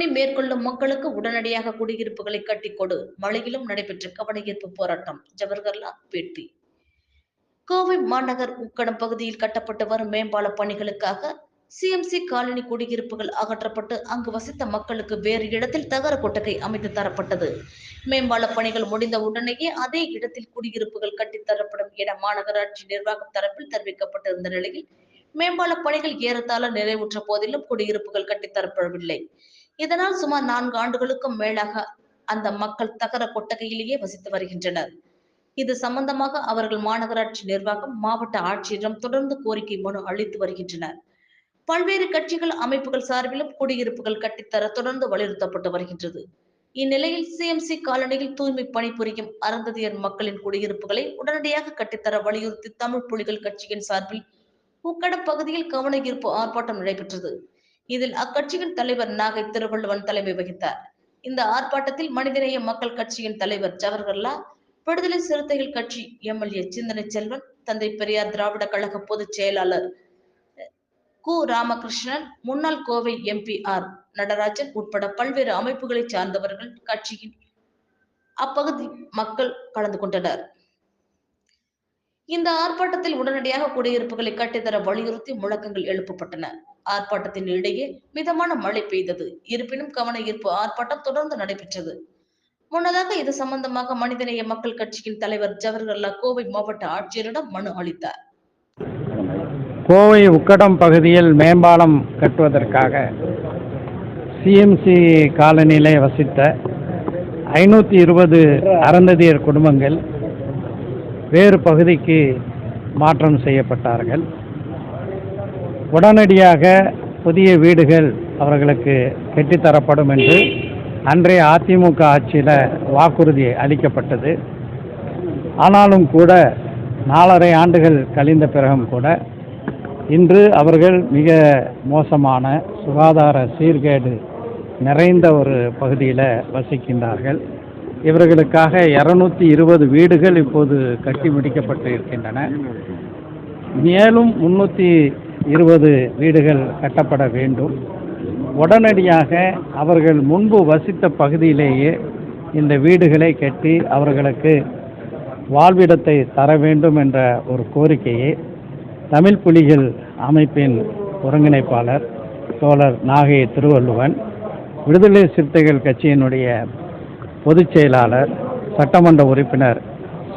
பணி மேற்கொள்ளும் மக்களுக்கு உடனடியாக குடியிருப்புகளை கட்டிக் கொடு. மழையிலும் நடைபெற்ற கவனஈர்ப்பு போராட்டம். ஜவஹர்லால் பேட்டி. கோவை மாநகர் உக்கடம் பகுதியில் கட்டப்பட்டு வரும் மேம்பால பணிகளுக்காக சிஎம்சி காலனி குடியிருப்புகள் அகற்றப்பட்டு அங்கு வசித்த மக்களுக்கு வேறு இடத்தில் தகர கொட்டகை அமைத்து தரப்பட்டது. மேம்பால பணிகள் முடிந்த உடனேயே அதே இடத்தில் குடியிருப்புகள் கட்டித்தரப்படும் என மாநகராட்சி நிர்வாகம் தரப்பில் தெரிவிக்கப்பட்டிருந்த நிலையில் மேம்பால பணிகள் ஏறத்தாழ நிறைவுற்ற போதிலும் குடியிருப்புகள் கட்டித்தரப்படவில்லை இதனால் சுமார் நான்கு ஆண்டுகளுக்கும் மேலாக அந்த மக்கள் தகர கொட்டகையிலேயே வசித்து வருகின்றனர். இது சம்பந்தமாக அவர்கள் மாநகராட்சி நிர்வாகம் மாவட்ட ஆட்சியரிடம் தொடர்ந்து கோரிக்கை மனு அளித்து வருகின்றனர். பல்வேறு கட்சிகள் அமைப்புகள் சார்பிலும் குடியிருப்புகள் கட்டித்தர தொடர்ந்து வலியுறுத்தப்பட்டு வருகின்றது. இந்நிலையில் சிஎம்சி காலனியில் தூய்மை பணிபுரியும் அருந்ததியர் மக்களின் குடியிருப்புகளை உடனடியாக கட்டித்தர வலியுறுத்தி தமிழ் புலிகள் கட்சியின் சார்பில் உக்கடம் பகுதியில் கவன ஈர்ப்பு ஆர்ப்பாட்டம் நடைபெற்றது. இதில் அக்கட்சியின் தலைவர் நாகை திருவள்ளுவன் தலைமை வகித்தார். இந்த ஆர்ப்பாட்டத்தில் மனிதநேய மக்கள் கட்சியின் தலைவர் ஜவஹர்லால் விடுதலை சிறுத்தைகள் கட்சி எம்எல்ஏ சிந்தனை செல்வன் தந்தை பெரியார் திராவிட கழக பொதுச் செயலாளர் கு. ராமகிருஷ்ணன் முன்னாள் கோவை எம்பி ஆர். நடராஜன் உட்பட பல்வேறு அமைப்புகளை சார்ந்தவர்கள் கட்சியின் அப்பகுதி மக்கள் கலந்து கொண்டனர். இந்த ஆர்ப்பாட்டத்தில் உடனடியாக குடியிருப்புகளை கட்டித்தர வலியுறுத்தி முழக்கங்கள் எழுப்பப்பட்டன. ஆர்ப்பாட்டத்தின் இடையே மிதமான மழை பெய்தது. இருப்பினும் கவன ஈர்ப்பு ஆர்ப்பாட்டம் தொடர்ந்து நடைபெற்றது. முன்னதாக இது சம்பந்தமாக மனிதநேய மக்கள் கட்சியின் தலைவர் ஜவஹர்லால் கோவை மாவட்ட ஆட்சியரிடம் மனு அளித்தார். கோவை உக்கடம் பகுதியில் மேம்பாலம் கட்டுவதற்காக சிஎம்சி காலனியிலே வசித்த ஐநூற்றி இருபது அறந்ததியர் குடும்பங்கள் வேறு பகுதிக்கு மாற்றம் செய்யப்பட்டார்கள். உடனடியாக புதிய வீடுகள் அவர்களுக்கு கெட்டித்தரப்படும் என்று அன்றைய அதிமுக ஆட்சியில் வாக்குறுதி அளிக்கப்பட்டது. ஆனாலும் கூட நாலரை ஆண்டுகள் கழிந்த பிறகும் கூட இன்று அவர்கள் மிக மோசமான சுகாதார சீர்கேடு நிறைந்த ஒரு பகுதியில் வசிக்கின்றார்கள். இவர்களுக்காக இரநூத்தி இருபது வீடுகள் இப்போது கட்டி முடிக்கப்பட்டு இருக்கின்றன. மேலும் முன்னூற்றி இருபது வீடுகள் கட்டப்பட வேண்டும். உடனடியாக அவர்கள் முன்பு வசித்த பகுதியிலேயே இந்த வீடுகளை கட்டி அவர்களுக்கு வாழ்விடத்தை தர வேண்டும் என்ற ஒரு கோரிக்கையை தமிழ் புலிகள் அமைப்பின் ஒருங்கிணைப்பாளர் தோழர் நாகை திருவள்ளுவன் விடுதலை சிறுத்தைகள் கட்சியினுடைய பொதுச் செயலாளர் சட்டமன்ற உறுப்பினர்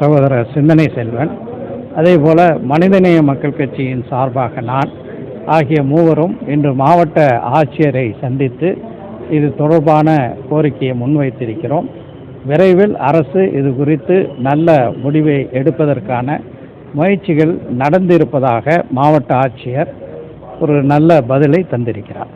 சகோதரர் சிந்தனை செல்வன். அதேபோல மனிதநேய மக்கள் கட்சியின் சார்பாக நான் ஆகிய மூவரும் இன்று மாவட்ட ஆட்சியரை சந்தித்து இது தொடர்பான கோரிக்கையை முன்வைத்திருக்கிறோம். விரைவில் அரசு இது குறித்து நல்ல முடிவை எடுப்பதற்கான முயற்சிகள் நடந்திருப்பதாக மாவட்ட ஆட்சியர் ஒரு நல்ல பதிலை தந்திருக்கிறார்.